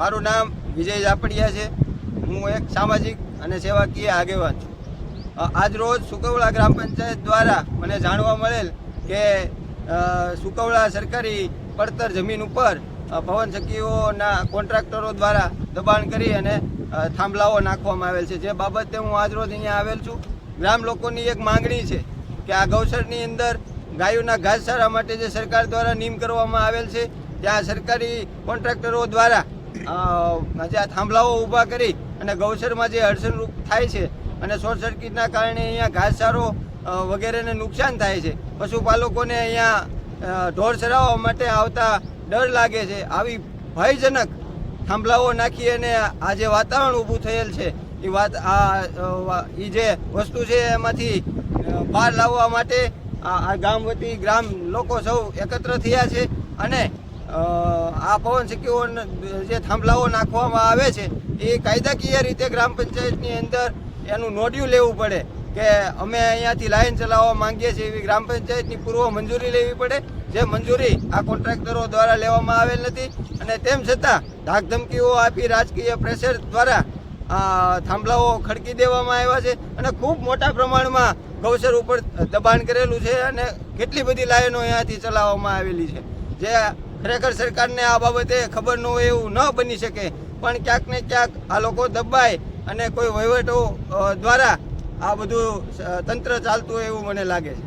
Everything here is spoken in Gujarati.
મારું નામ વિજય જાપડિયા છે. હું એક સામાજિક અને સેવાકીય આગેવાન છું. આજરોજ આજ રોજ સુકવડા ગ્રામ પંચાયત દ્વારા મને જાણવા મળેલ કે સુકવળા સરકારી પડતર જમીન ઉપર ભવન પવન કોન્ટ્રાક્ટરો દ્વારા દબાણ કરી અને થાંભલાઓ નાખવામાં આવેલ છે. જે બાબતે હું આજ રોજ અહીંયા આવેલ છું. ગ્રામ લોકોની એક માંગણી છે કે આ ગૌસરની અંદર ગાયોના ઘાસચારા માટે જે સરકાર દ્વારા નિયમ કરવામાં આવેલ છે, ત્યાં સરકારી કોન્ટ્રાક્ટરો દ્વારા જે આ થાંભલાઓ ઊભા કરી અને ગૌચરમાં જે અડચણરૂપ થાય છે અને શોર્ટ સર્કિટના કારણે અહીંયા ઘાસચારો વગેરેને નુકસાન થાય છે. પશુપાલકોને અહીંયા ઢોર ચરાવવા માટે આવતા ડર લાગે છે. આવી ભયજનક થાંભલાઓ નાખી અને આ જે વાતાવરણ ઊભું થયેલ છે, એ વાત આ એ જે વસ્તુ છે એમાંથી બહાર લાવવા માટે આ ગામ વતી ગ્રામ લોકો સૌ એકત્ર થયા છે અને આ પવન ચક્કીઓ જે થાંભલાઓ નાખવામાં આવે છે, એ કાયદાકીય રીતે ગ્રામ પંચાયતની અંદર એનું નોંધ્યું લેવું પડે કે અમે અહીંયાથી લાઇન ચલાવવા માંગીએ છીએ એવી ગ્રામ પંચાયતની પૂર્વ મંજૂરી લેવી પડે. જે મંજૂરી આ કોન્ટ્રાક્ટરો દ્વારા લેવામાં આવેલ નથી અને તેમ છતાં ધાકધમકીઓ આપી રાજકીય પ્રેશર દ્વારા થાંભલાઓ ખડકી દેવામાં આવ્યા છે અને ખૂબ મોટા પ્રમાણમાં ગૌસર ઉપર દબાણ કરેલું છે અને કેટલી બધી લાઈનો અહીંયાથી ચલાવવામાં આવેલી છે. જે ખરેખર સરકારને આ બાબતે ખબર ન હોય એવું ન બની શકે. પણ ક્યાંક ને ક્યાંક આ લોકો દબાય અને કોઈ વહીવટો દ્વારા આ બધું તંત્ર ચાલતું હોય એવું મને લાગે છે.